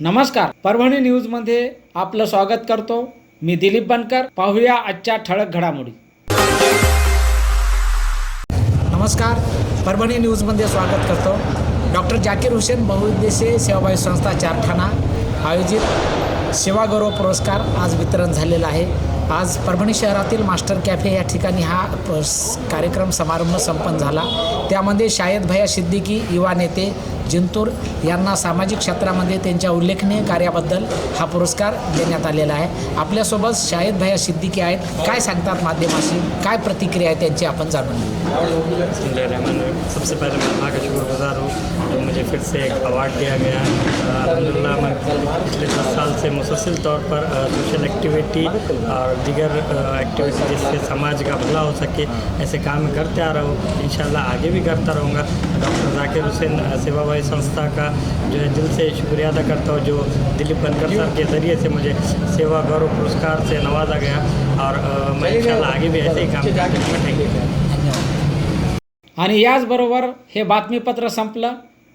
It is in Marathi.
नमस्कार. परभणी न्यूजमध्ये आपलं स्वागत करतो. मी दिलीप बनकर. पाहूया आजच्या ठळक घडामोडी. नमस्कार. परभणी न्यूजमध्ये स्वागत करतो. डॉक्टर जाकीर हुसेन बहुउद्देशीय सेवाभावी संस्था चारठाणा आयोजित सेवागौरव पुरस्कार आज वितरण झालेला आहे. आज परभणी शहरातील मास्टर कॅफे या ठिकाणी हा प- कार्यक्रम समारंभ संपन्न झाला. त्यामध्ये शायद भैया सिद्दीकी युवा नेते जिंतूर यांना सामाजिक क्षेत्रामध्ये त्यांच्या उल्लेखनीय कार्याबद्दल हा पुरस्कार देण्यात आलेला आहे. आपल्यासोबत शायद भैया सिद्दीकी आहेत. काय सांगतात माध्यमाशी? काय प्रतिक्रिया आहे त्यांची आपण जाणून घेऊ. सबसे पहले मैं अल्लाह का शुक्रगुजार हूँ मुझे फिर से एक अवार्ड दिया गया अलहमदिल्ला मैं पिछले से मुसलसिल तौर पर सोशल एक्टिविटी और दीगर एक्टिविटी जिससे समाज का भला हो सके ऐसे काम करते आ रहा हूँ। इन आगे भी करता रहूँगा। डॉक्टर जाकिर हुसैन अ, संस्था का जो है दिल से शुक्रिया अदा करता हूँ जो दिलीप बनकर साहब के ज़रिए से मुझे सेवा गौरव पुरस्कार से नवाजा गया और मैं इंशाल्लाह आगे भी ऐसे ही काम करूँगा थैंक यू। आणि याचबरोबर हे बातमीपत्र संपलं.